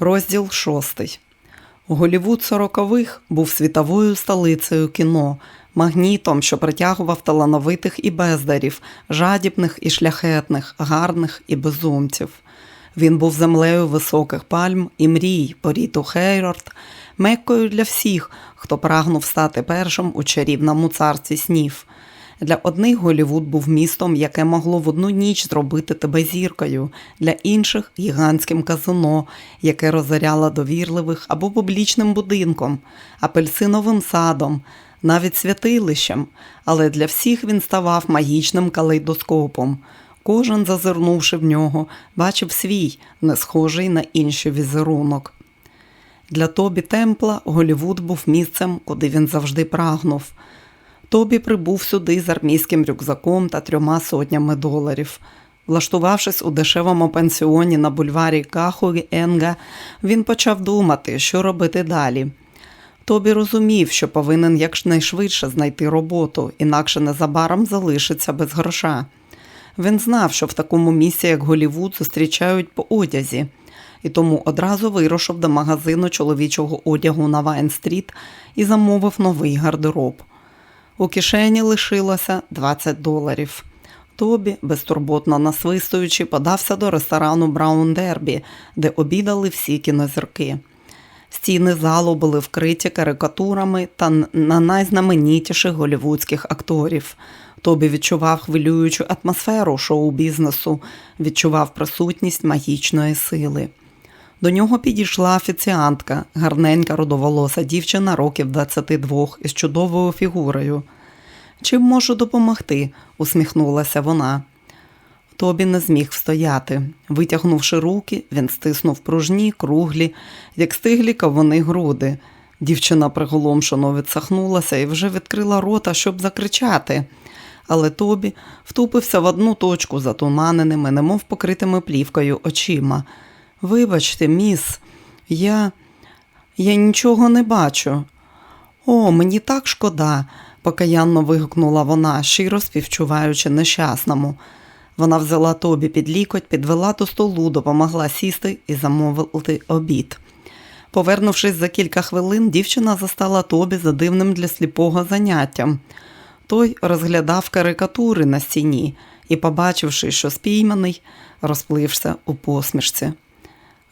Розділ шостий. Голівуд сорокових був світовою столицею кіно, магнітом, що притягував талановитих і бездарів, жадібних і шляхетних, гарних і безумців. Він був землею високих пальм і мрій, поріту Хейрорд, меккою для всіх, хто прагнув стати першим у чарівному царстві снів. Для одних Голівуд був містом, яке могло в одну ніч зробити тебе зіркою, для інших гігантським казино, яке розоряло довірливих або публічним будинком, апельсиновим садом, навіть святилищем, але для всіх він ставав магічним калейдоскопом. Кожен, зазирнувши в нього, бачив свій, не схожий на інший візерунок. Для Тобі Темпла Голівуд був місцем, куди він завжди прагнув. Тобі прибув сюди з армійським рюкзаком та трьома сотнями доларів. Влаштувавшись у дешевому пансіоні на бульварі Кахугі Енга, він почав думати, що робити далі. Тобі розумів, що повинен якнайшвидше знайти роботу, інакше незабаром залишиться без гроша. Він знав, що в такому місці, як Голівуд, зустрічають по одязі, і тому одразу вирушив до магазину чоловічого одягу на Вайн-стріт і замовив новий гардероб. У кишені лишилося 20 доларів. Тобі, безтурботно насвистуючи, подався до ресторану Браун Дербі, де обідали всі кінозірки. Стіни залу були вкриті карикатурами та на найзнаменітіших голівудських акторів. Тобі відчував хвилюючу атмосферу шоу-бізнесу, відчував присутність магічної сили. До нього підійшла офіціантка, гарненька рудоволоса дівчина років 22 із чудовою фігурою. Чим можу допомогти? усміхнулася вона. Тобі не зміг встояти. Витягнувши руки, він стиснув пружні, круглі, як стиглі кавуни груди. Дівчина приголомшено відсахнулася і вже відкрила рота, щоб закричати. Але Тобі втупився в одну точку затуманеними, немов покритими плівкою очима. Вибачте, міс, я я нічого не бачу. О, мені так шкода, покаянно вигукнула вона, щиро співчуваючи нещасному. Вона взяла тобі під лікоть, підвела до столу, допомогла сісти і замовити обід. Повернувшись за кілька хвилин, дівчина застала тобі за дивним для сліпого заняттям. Той розглядав карикатури на стіні і, побачивши, що спійманий, розплився у посмішці.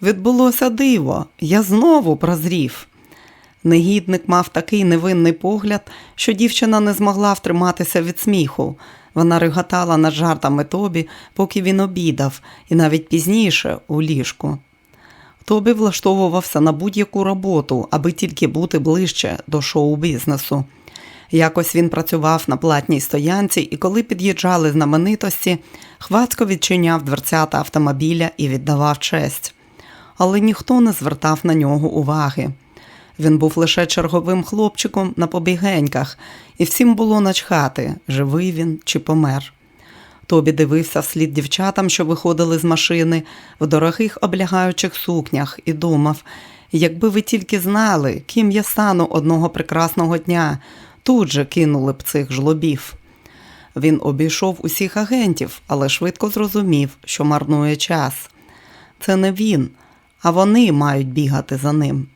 Відбулося диво, я знову прозрів. Негідник мав такий невинний погляд, що дівчина не змогла втриматися від сміху. Вона реготала над жартами Тобі, поки він обідав, і навіть пізніше у ліжку. Тобі влаштовувався на будь-яку роботу, аби тільки бути ближче до шоу-бізнесу. Якось він працював на платній стоянці, і коли під'їжджали знаменитості, хвацько відчиняв дверцята автомобіля і віддавав честь. Але ніхто не звертав на нього уваги. Він був лише черговим хлопчиком на побігеньках, і всім було начхати, живий він чи помер. Тобі дивився вслід дівчатам, що виходили з машини в дорогих облягаючих сукнях, і думав, якби ви тільки знали, ким я стану одного прекрасного дня, тут же кинули б цих жлобів. Він обійшов усіх агентів, але швидко зрозумів, що марнує час. Це не він, а вони мають бігати за ним.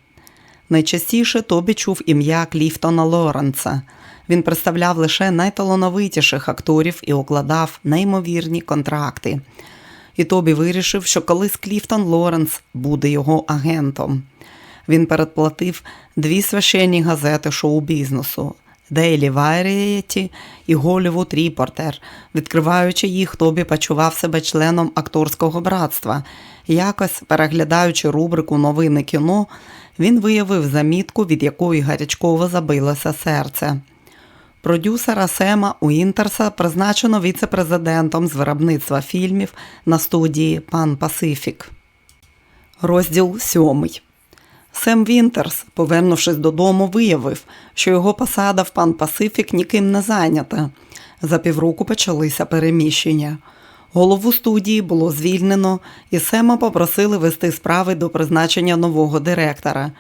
Найчастіше Тобі чув ім'я Кліфтона Лоренса. Він представляв лише найталановитіших акторів і укладав неймовірні контракти. І Тобі вирішив, що колись Кліфтон Лоренс буде його агентом. Він передплатив дві священні газети шоу-бізнесу Daily Variety і Hollywood Reporter. Відкриваючи їх, Тобі почував себе членом акторського братства. Якось, переглядаючи рубрику Новини кіно, він виявив замітку, від якої гарячково забилося серце. Продюсера Сема Уінтерса призначено віце-президентом з виробництва фільмів на студії Пан Пасифік. Розділ сьомий. Сем Вінтерс, повернувшись додому, виявив, що його посада в Пан Пасифік ніким не зайнята. За півроку почалися переміщення. Голову студії було звільнено, і Сема попросили вести справи до призначення нового директора.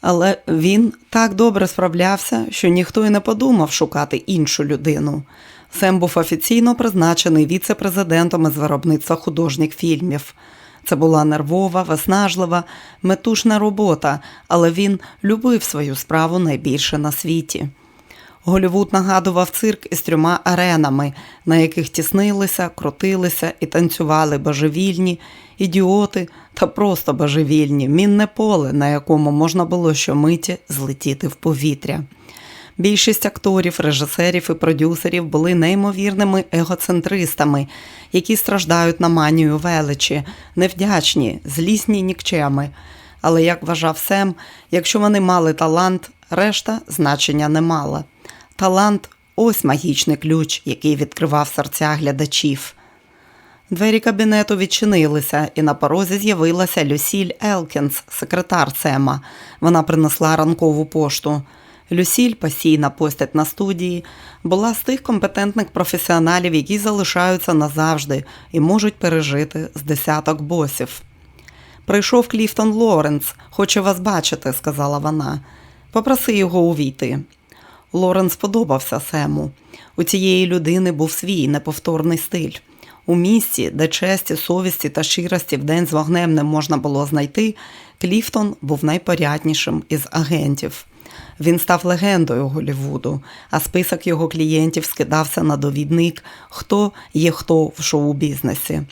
Але він так добре справлявся, що ніхто й не подумав шукати іншу людину. Сем був офіційно призначений віце-президентом із виробництва художніх фільмів. Це була нервова, виснажлива, метушна робота, але він любив свою справу найбільше на світі. Голівуд нагадував цирк із трьома аренами, на яких тіснилися, крутилися і танцювали божевільні, ідіоти та просто божевільні, мінне поле, на якому можна було щомиті злетіти в повітря. Більшість акторів, режисерів і продюсерів були неймовірними егоцентристами, які страждають на манію величі, невдячні, злісні нікчеми. Але, як вважав Сем, якщо вони мали талант, решта значення не мала. Талант ось магічний ключ, який відкривав серця глядачів. Двері кабінету відчинилися, і на порозі з'явилася Люсіль Елкінс, секретар Сема. Вона принесла ранкову пошту. Люсіль, постійна постать на студії, була з тих компетентних професіоналів, які залишаються назавжди і можуть пережити з десяток босів. Прийшов Кліфтон Лоренс, хоче вас бачити, сказала вона. Попроси його увійти. Лоренс подобався Сему. У цієї людини був свій неповторний стиль. У місті, де честі, совісті та щирості в день з вогнем не можна було знайти, Кліфтон був найпоряднішим із агентів. Він став легендою Голівуду, а список його клієнтів скидався на довідник, хто є хто в шоу-бізнесі.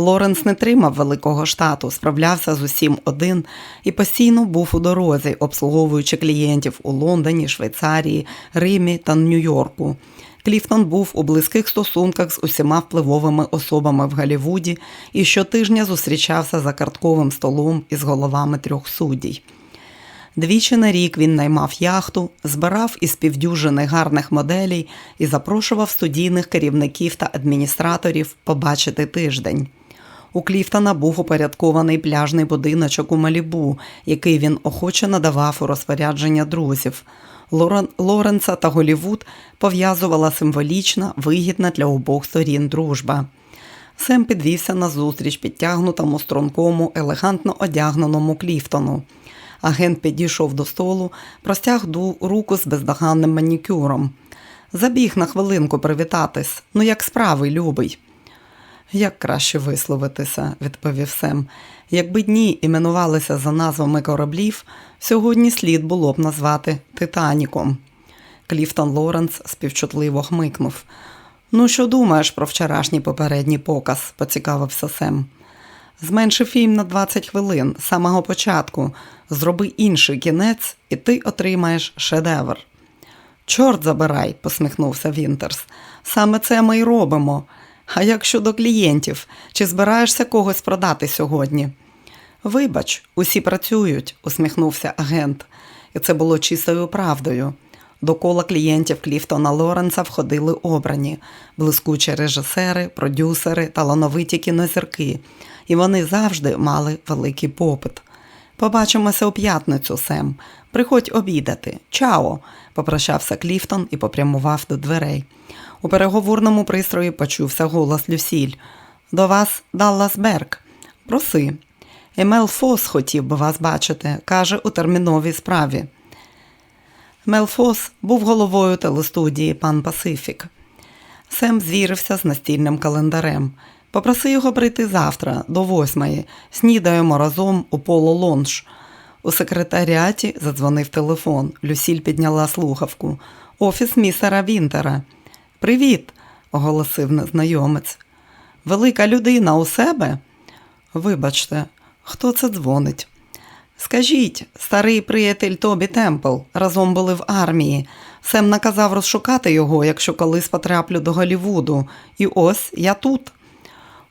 Лоренс не тримав великого штату, справлявся з усім один і постійно був у дорозі, обслуговуючи клієнтів у Лондоні, Швейцарії, Римі та Нью-Йорку. Кліфтон був у близьких стосунках з усіма впливовими особами в Голлівуді і щотижня зустрічався за картковим столом із головами трьох суддій. Двічі на рік він наймав яхту, збирав із півдюжини гарних моделей і запрошував студійних керівників та адміністраторів побачити тиждень. У Кліфтона був упорядкований пляжний будиночок у Малібу, який він охоче надавав у розпорядження друзів. Лорен, Лоренса та Голівуд пов'язувала символічна, вигідна для обох сторін дружба. Сем підвівся на зустріч підтягнутому, стрункому, елегантно одягненому Кліфтону. Агент підійшов до столу, простяг руку з бездоганним манікюром. Забіг на хвилинку привітатись. Ну, як справи, любий. Як краще висловитися, відповів Сем. Якби дні іменувалися за назвами кораблів, сьогодні слід було б назвати Титаніком. Кліфтон Лоренс співчутливо хмикнув. Ну, що думаєш про вчорашній попередній показ? поцікавився Сем. Зменши фільм на 20 хвилин з самого початку, зроби інший кінець, і ти отримаєш шедевр. Чорт забирай, посміхнувся Вінтерс. Саме це ми й робимо. А як щодо клієнтів, чи збираєшся когось продати сьогодні? Вибач, усі працюють, усміхнувся агент, і це було чистою правдою. До кола клієнтів Кліфтона Лоренса входили обрані, блискучі режисери, продюсери, талановиті кінозірки, і вони завжди мали великий попит. Побачимося у п'ятницю, Сем. Приходь обідати. Чао! попрощався Кліфтон і попрямував до дверей. У переговорному пристрої почувся голос Люсіль. До вас Даллас Берг. Проси. Емел Фос хотів би вас бачити, каже у терміновій справі. Мел Фос був головою телестудії Пан Пасифік. Сем звірився з настільним календарем. Попроси його прийти завтра, до восьмої. Снідаємо разом у поло лонж. У секретаріаті задзвонив телефон. Люсіль підняла слухавку. Офіс містера Вінтера. Привіт, оголосив незнайомець. Велика людина у себе? Вибачте, хто це дзвонить? Скажіть, старий приятель Тобі Темпл разом були в армії. Сем наказав розшукати його, якщо колись потраплю до Голівуду. І ось я тут.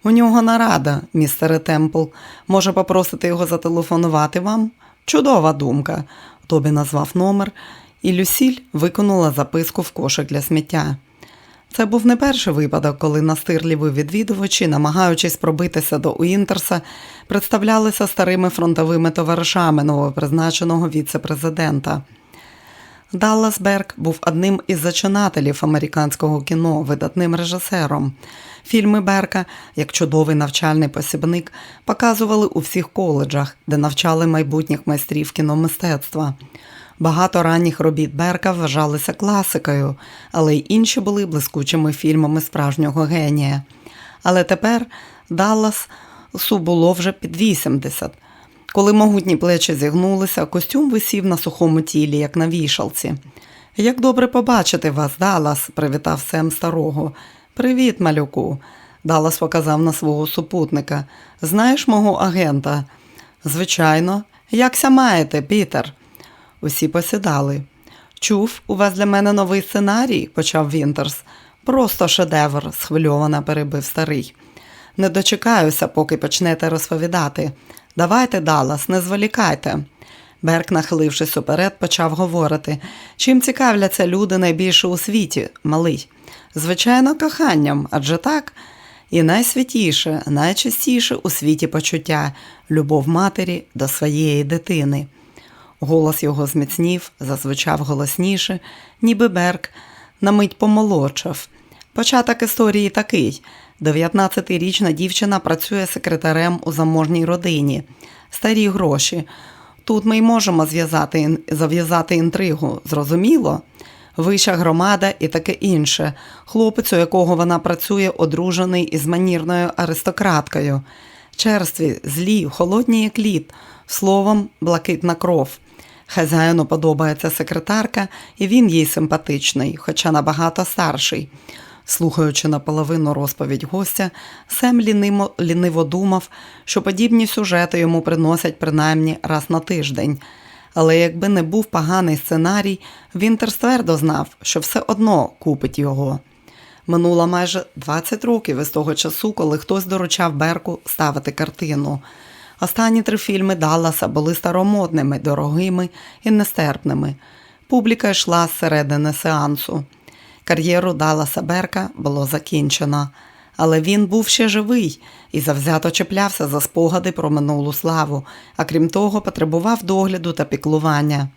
У нього нарада, містере Темпл. Може попросити його зателефонувати вам? Чудова думка. Тобі назвав номер, і Люсіль виконала записку в кошик для сміття. Це був не перший випадок, коли настирливі відвідувачі, намагаючись пробитися до Уінтерса, представлялися старими фронтовими товаришами новопризначеного віце-президента. Даллас Берг був одним із зачинателів американського кіно, видатним режисером. Фільми Берка, як чудовий навчальний посібник, показували у всіх коледжах, де навчали майбутніх майстрів кіномистецтва. Багато ранніх робіт Берка вважалися класикою, але й інші були блискучими фільмами справжнього генія. Але тепер Даллас Су було вже під 80. Коли могутні плечі зігнулися, костюм висів на сухому тілі, як на вішалці. Як добре побачити вас, Даллас, привітав Сем старого. Привіт, малюку. Даллас показав на свого супутника. Знаєш мого агента? Звичайно, якся маєте, Пітер? Усі посідали. Чув, у вас для мене новий сценарій, почав Вінтерс. Просто шедевр, схвильовано перебив старий. Не дочекаюся, поки почнете розповідати. Давайте, Даллас, не зволікайте. Берк, нахилившись уперед, почав говорити, чим цікавляться люди найбільше у світі, малий. Звичайно, коханням, адже так. І найсвятіше, найчастіше у світі почуття любов матері до своєї дитини. Голос його зміцнів, зазвучав голосніше, ніби Берк на мить помолодшав. Початок історії такий: 19-річна дівчина працює секретарем у заможній родині, старі гроші. Тут ми й можемо зв'язати, зав'язати інтригу, зрозуміло? Вища громада і таке інше. Хлопець, у якого вона працює, одружений із манірною аристократкою. Черстві, злі, холодні, як лід, словом, блакитна кров. Хазяїну подобається секретарка, і він їй симпатичний, хоча набагато старший. Слухаючи наполовину розповідь гостя, Сем лінимо, ліниво думав, що подібні сюжети йому приносять принаймні раз на тиждень. Але якби не був поганий сценарій, Вінтер твердо знав, що все одно купить його. Минуло майже 20 років із того часу, коли хтось доручав Берку ставити картину. Останні три фільми Далласа були старомодними, дорогими і нестерпними. Публіка йшла з середини сеансу. Кар'єру Далласа Берка було закінчено, але він був ще живий і завзято чіплявся за спогади про минулу славу, а крім того, потребував догляду та піклування.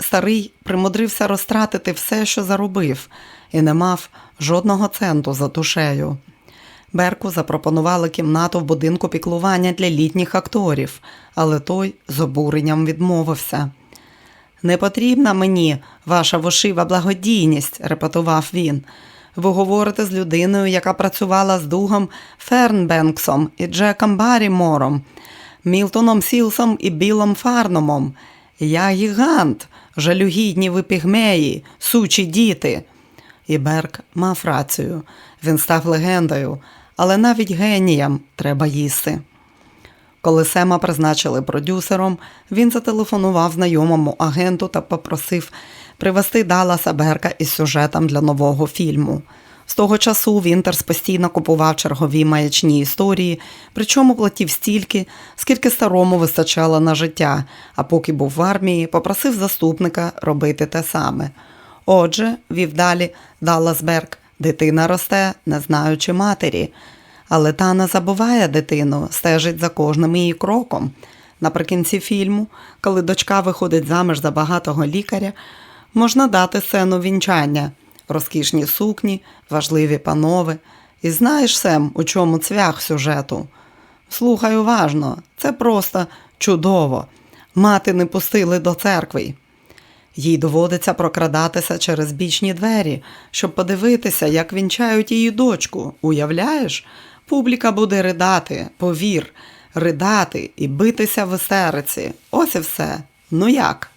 Старий примудрився розтратити все, що заробив, і не мав жодного центу за душею. Берку запропонували кімнату в будинку піклування для літніх акторів, але той з обуренням відмовився. Не потрібна мені ваша вошива благодійність, репетував він. Ви говорите з людиною, яка працювала з Дугом Фернбенксом і Джеком Баррімором, Мілтоном Сілсом і Білом Фарномом. Я гігант, жалюгідні ви пігмеї, сучі діти. І Берк мав рацію. Він став легендою, але навіть геніям треба їсти. Коли Сема призначили продюсером, він зателефонував знайомому агенту та попросив привезти Далласа Берка із сюжетом для нового фільму. З того часу Вінтерс постійно купував чергові маячні історії, причому платів стільки, скільки старому вистачало на життя, а поки був в армії, попросив заступника робити те саме. Отже, вів далі Даллас Берг, дитина росте, не знаючи матері. Але та не забуває дитину, стежить за кожним її кроком. Наприкінці фільму, коли дочка виходить заміж за багатого лікаря, можна дати сцену вінчання, розкішні сукні, важливі панове. І знаєш, Сем, у чому цвях сюжету? Слухай уважно, це просто чудово. Мати не пустили до церкви. Їй доводиться прокрадатися через бічні двері, щоб подивитися, як вінчають її дочку. Уявляєш? Публіка буде ридати, повір, ридати і битися в істериці. Ось і все. Ну як?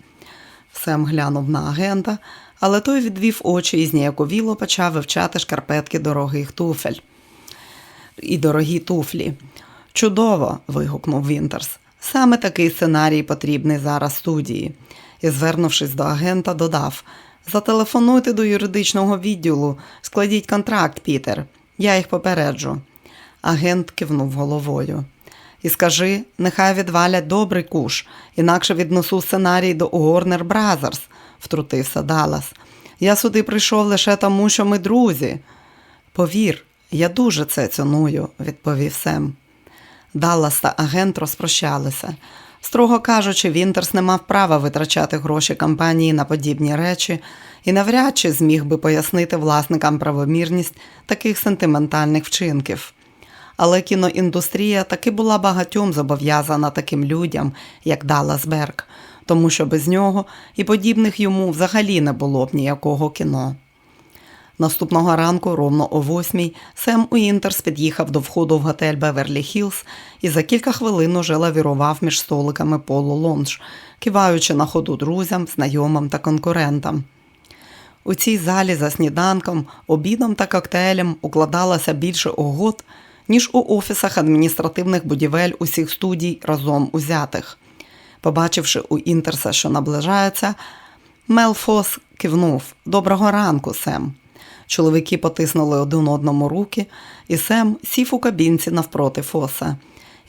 Сем глянув на агента, але той відвів очі і зніяковіло почав вивчати шкарпетки дорогих туфель. І дорогі туфлі. Чудово. вигукнув Вінтерс. Саме такий сценарій потрібний зараз студії. І, звернувшись до агента, додав Зателефонуйте до юридичного відділу, складіть контракт, Пітер. Я їх попереджу. Агент кивнув головою. І скажи, нехай відвалять добрий куш, інакше віднесу сценарій до Уорнер Бразерс, втрутився Даллас. Я сюди прийшов лише тому, що ми друзі. Повір, я дуже це ціную, відповів Сем. Даллас та агент розпрощалися. Строго кажучи, Вінтерс не мав права витрачати гроші компанії на подібні речі і навряд чи зміг би пояснити власникам правомірність таких сентиментальних вчинків. Але кіноіндустрія таки була багатьом зобов'язана таким людям, як Даллас Берг, тому що без нього і подібних йому взагалі не було б ніякого кіно. Наступного ранку, ровно о восьмій, Сем Уінтерс під'їхав до входу в готель Беверлі Хіллз і за кілька хвилин уже лавірував між столиками полу лонж, киваючи на ходу друзям, знайомим та конкурентам. У цій залі за сніданком, обідом та коктейлем укладалося більше угод, ніж у офісах адміністративних будівель усіх студій разом узятих. Побачивши у Інтерса, що наближається, Мел Фос кивнув Доброго ранку, Сем. Чоловіки потиснули один одному руки, і Сем сів у кабінці навпроти Фоса.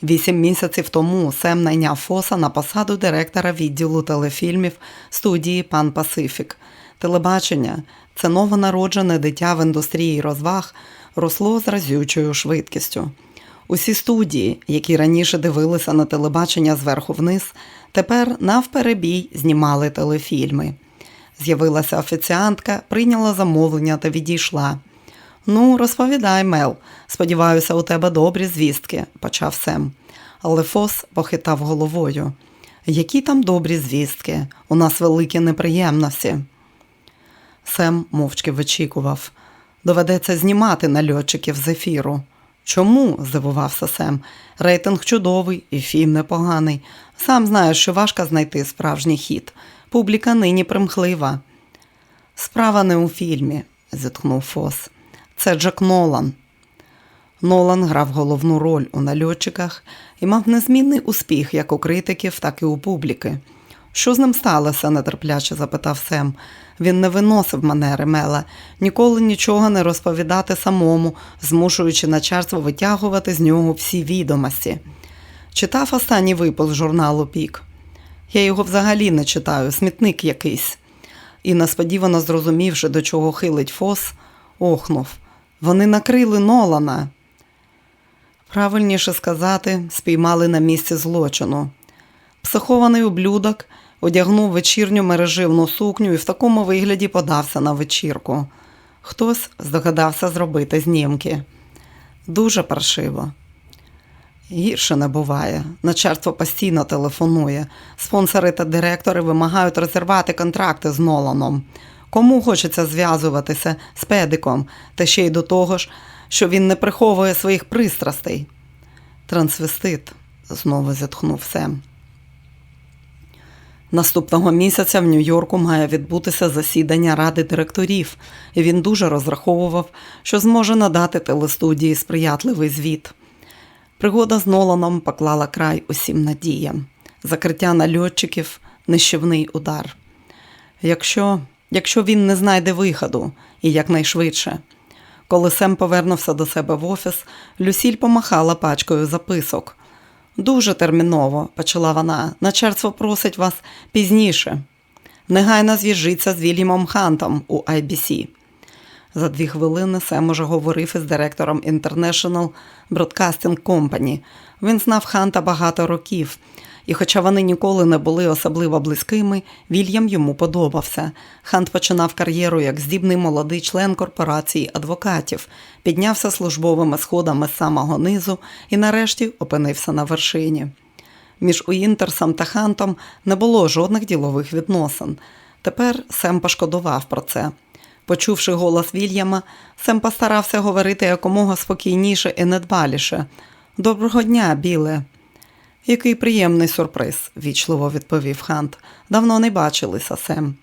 Вісім місяців тому Сем найняв Фоса на посаду директора відділу телефільмів студії Пан Пасифік. Телебачення це новонароджене дитя в індустрії розваг, росло з разючою швидкістю. Усі студії, які раніше дивилися на телебачення зверху вниз, тепер навперебій знімали телефільми. З'явилася офіціантка, прийняла замовлення та відійшла. Ну, розповідай, Мел. Сподіваюся, у тебе добрі звістки, почав Сем. Але Фос похитав головою. Які там добрі звістки? У нас великі неприємності. Сем мовчки вичікував. Доведеться знімати нальотчиків з ефіру. Чому? здивувався Сем. Рейтинг чудовий і фільм непоганий. Сам знаєш, що важко знайти справжній хід. Публіка нині примхлива. Справа не у фільмі, зітхнув Фос. Це Джек Нолан. Нолан грав головну роль у нальотчиках і мав незмінний успіх як у критиків, так і у публіки. Що з ним сталося? нетерпляче запитав Сем. Він не виносив манери Мела, ніколи нічого не розповідати самому, змушуючи начальство витягувати з нього всі відомості. Читав останній випуск журналу Пік. Я його взагалі не читаю, смітник якийсь. І несподівано зрозумівши, до чого хилить Фос, охнув. Вони накрили Нолана. Правильніше сказати, спіймали на місці злочину. Психований ублюдок одягнув вечірню мереживну сукню і в такому вигляді подався на вечірку. Хтось здогадався зробити знімки. Дуже паршиво. Гірше не буває. Начальство постійно телефонує. Спонсори та директори вимагають розірвати контракти з Ноланом. Кому хочеться зв'язуватися з педиком, та ще й до того ж, що він не приховує своїх пристрастей. Трансвестит, знову зітхнув Сем. Наступного місяця в Нью-Йорку має відбутися засідання ради директорів, і він дуже розраховував, що зможе надати телестудії сприятливий звіт. Пригода з Ноланом поклала край усім надіям. Закриття нальотчиків нищівний удар. Якщо, Якщо він не знайде виходу, і якнайшвидше. Коли Сем повернувся до себе в офіс, Люсіль помахала пачкою записок. Дуже терміново, почала вона. Начальство просить вас пізніше. Негайно зв'яжіться з Вільямом Хантом у IBC. За дві хвилини Сем уже говорив із директором International Broadcasting Company. Він знав Ханта багато років, і хоча вони ніколи не були особливо близькими, Вільям йому подобався. Хант починав кар'єру як здібний молодий член корпорації адвокатів, піднявся службовими сходами з самого низу і нарешті опинився на вершині. Між Уінтерсом та Хантом не було жодних ділових відносин. Тепер Сем пошкодував про це. Почувши голос Вільяма, Сем постарався говорити якомога спокійніше і недбаліше. Доброго дня, біле. Який приємний сюрприз, вічливо відповів Хант. Давно не бачилися, Сем.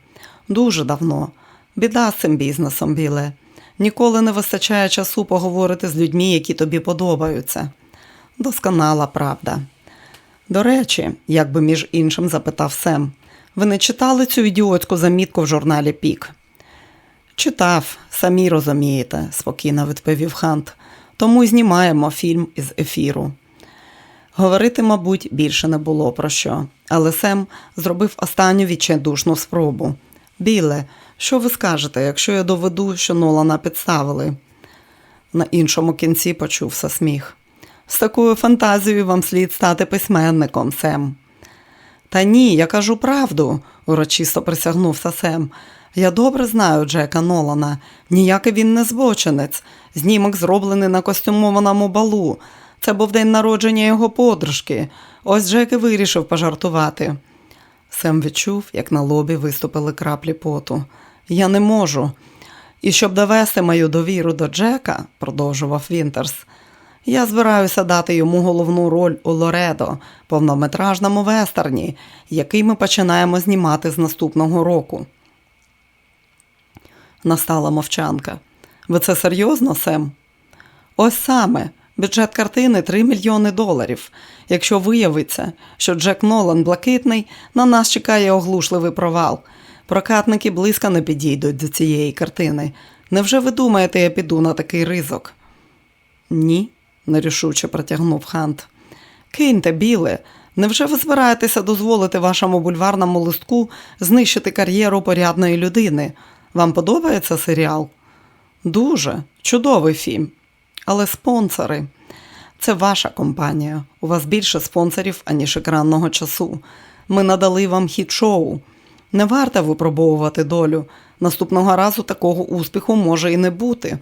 Дуже давно. Біда з цим бізнесом, біле. Ніколи не вистачає часу поговорити з людьми, які тобі подобаються. Досконала правда. До речі, як би між іншим запитав Сем, ви не читали цю ідіотську замітку в журналі Пік? Читав, самі розумієте, спокійно відповів Хант. Тому й знімаємо фільм із ефіру. Говорити, мабуть, більше не було про що, але Сем зробив останню відчайдушну спробу. Біле, що ви скажете, якщо я доведу, що Нолана підставили? На іншому кінці почувся сміх. З такою фантазією вам слід стати письменником, Сем. Та ні, я кажу правду, урочисто присягнувся Сем. Я добре знаю Джека Нолана. Ніякий він не збочинець. Знімок зроблений на костюмованому балу. Це був день народження його подружки. Ось Джек і вирішив пожартувати. Сем відчув, як на лобі виступили краплі поту. Я не можу. І щоб довести мою довіру до Джека, продовжував Вінтерс, я збираюся дати йому головну роль у Лоредо, повнометражному вестерні, який ми починаємо знімати з наступного року. Настала мовчанка. Ви це серйозно, Сем? Ось саме. Бюджет картини 3 мільйони доларів. Якщо виявиться, що Джек Нолан блакитний, на нас чекає оглушливий провал. Прокатники близько не підійдуть до цієї картини. Невже ви думаєте, я піду на такий ризик? Ні, нерішуче протягнув Хант. Киньте, біле. Невже ви збираєтеся дозволити вашому бульварному листку знищити кар'єру порядної людини? Вам подобається серіал? Дуже чудовий фільм. Але спонсори. Це ваша компанія. У вас більше спонсорів, аніж екранного часу. Ми надали вам хіт-шоу. Не варто випробовувати долю. Наступного разу такого успіху може і не бути.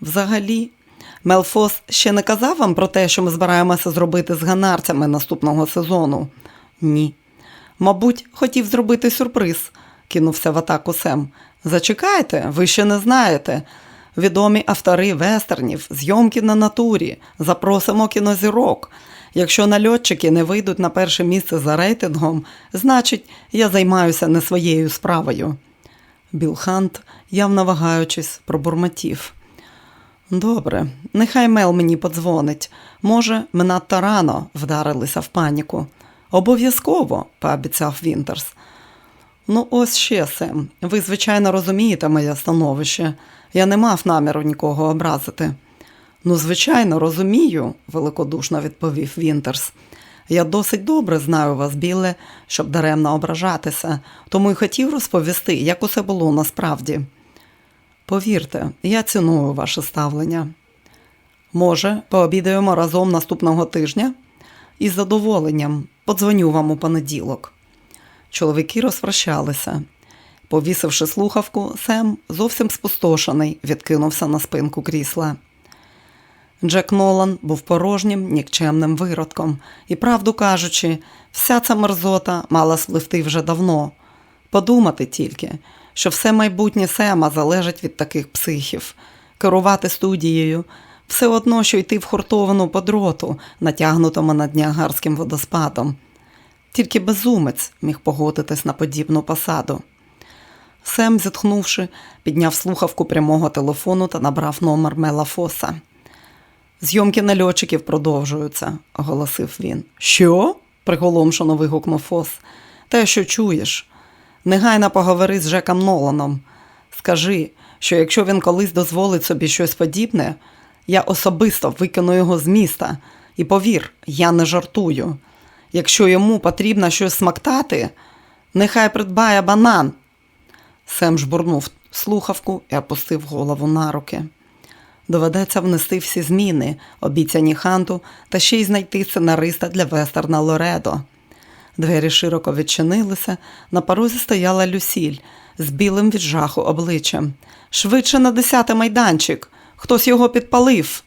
Взагалі, Мелфос ще не казав вам про те, що ми збираємося зробити з ганарцями наступного сезону? Ні. Мабуть, хотів зробити сюрприз, кинувся в атаку Сем. Зачекайте, ви ще не знаєте. Відомі автори вестернів, зйомки на натурі, запросимо кінозірок. Якщо нальотчики не вийдуть на перше місце за рейтингом, значить, я займаюся не своєю справою. Білхант, явно вагаючись, пробурмотів. Добре, нехай Мел мені подзвонить. Може, ми надто рано вдарилися в паніку. Обов'язково, пообіцяв Вінтерс. Ну, ось ще Сем. Ви, звичайно, розумієте моє становище. Я не мав наміру нікого образити. Ну, звичайно, розумію, великодушно відповів Вінтерс. Я досить добре знаю вас, біле, щоб даремно ображатися, тому й хотів розповісти, як усе було насправді. Повірте, я ціную ваше ставлення. Може, пообідаємо разом наступного тижня? Із задоволенням подзвоню вам у понеділок. Чоловіки розпрощалися. Повісивши слухавку, Сем, зовсім спустошений, відкинувся на спинку крісла. Джек Нолан був порожнім, нікчемним виродком, і, правду кажучи, вся ця мерзота мала спливти вже давно. Подумати тільки, що все майбутнє Сема залежить від таких психів, керувати студією, все одно, що йти в хуртовану по дроту, натягнутому над Ніагарським водоспадом. Тільки безумець міг погодитись на подібну посаду. Сем, зітхнувши, підняв слухавку прямого телефону та набрав номер Мела Фоса. Зйомки нальотчиків продовжуються, оголосив він. Що? приголомшено вигукнув Фос. Те, що чуєш. Негайно поговори з Жеком Ноланом. Скажи, що якщо він колись дозволить собі щось подібне, я особисто викину його з міста. І повір, я не жартую. Якщо йому потрібно щось смактати, нехай придбає банан. Сем жбурнув слухавку і опустив голову на руки. Доведеться внести всі зміни, обіцяні ханту, та ще й знайти сценариста для вестерна Лоредо. Двері широко відчинилися, на порозі стояла Люсіль з білим від жаху обличчям. Швидше на десятий майданчик. Хтось його підпалив.